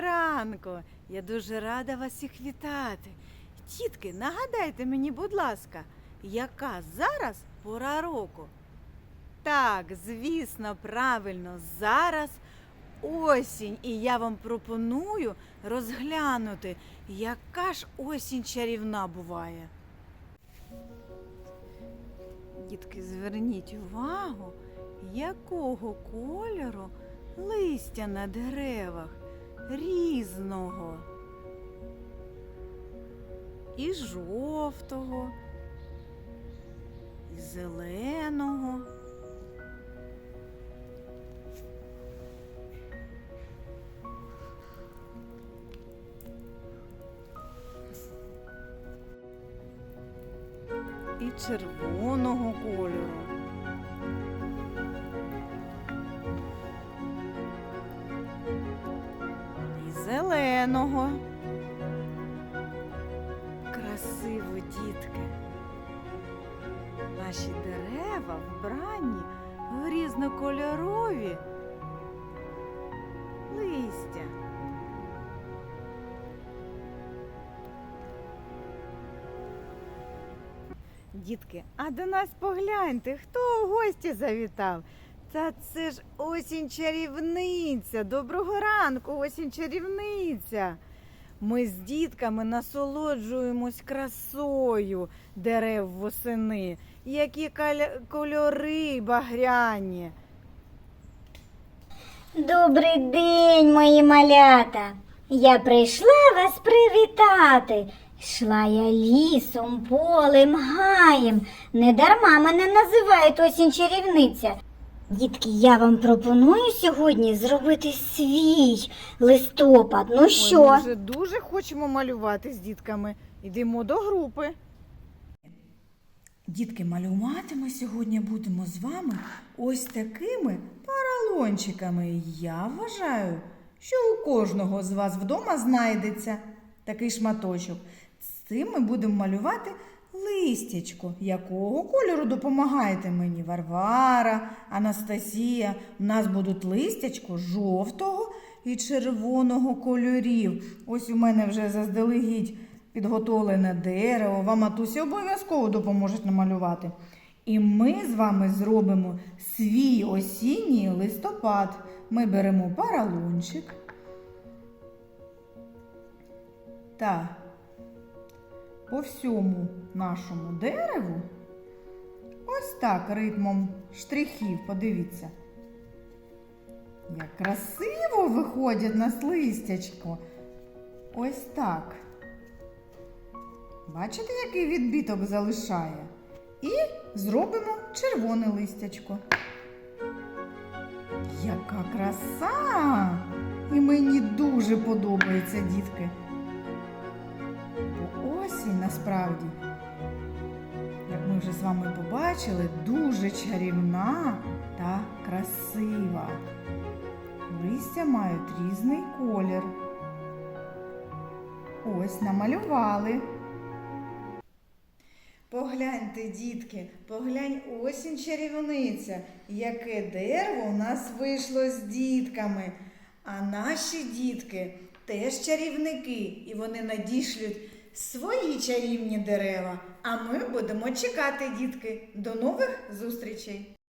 ранку! Я дуже рада вас всіх вітати. Тітки, нагадайте мені, будь ласка, яка зараз пора року? Так, звісно, правильно, зараз осінь, і я вам пропоную розглянути, яка ж осінь чарівна буває. Дітки, зверніть увагу, якого кольору листя на деревах різного. І жовтого, і зеленого. І червоного кольору. Зеленого. Красиво, дітки. Наші дерева вбрані в різнокольорові листя. Дітки, а до нас погляньте, хто у гості завітав? Та це ж осінь чарівниця. Доброго ранку, осінь чарівниця. Ми з дітками насолоджуємось красою дерев восени, які кольори багряні. Добрий день, мої малята. Я прийшла вас привітати. Йшла я лісом, полем, гаєм. Недарма мене називають осінь чарівниця. Дітки, я вам пропоную сьогодні зробити свій листопад. Ну Ой, що? Ми вже дуже хочемо малювати з дітками. Йдемо до групи. Дітки, малювати ми сьогодні будемо з вами ось такими паралончиками. Я вважаю, що у кожного з вас вдома знайдеться такий шматочок. З цим ми будемо малювати листячко. Якого кольору допомагаєте мені? Варвара, Анастасія. У нас будуть листячко жовтого і червоного кольорів. Ось у мене вже заздалегідь підготовлене дерево. Вам матусі обов'язково допоможуть намалювати. І ми з вами зробимо свій осінній листопад. Ми беремо паралончик та по всьому нашому дереву ось так ритмом штрихів, подивіться. Як красиво виходять нас листячко. Ось так. Бачите, який відбиток залишає? І зробимо червоне листячко. Яка краса! І мені дуже подобається, дітки. Осінь насправді, як ми вже з вами побачили, дуже чарівна та красива. Листя мають різний колір. Ось намалювали. Погляньте, дітки, поглянь осінь чарівниця, яке дерево у нас вийшло з дітками. А наші дітки теж чарівники, і вони надішлють свої чарівні дерева. А ми будемо чекати, дітки. До нових зустрічей!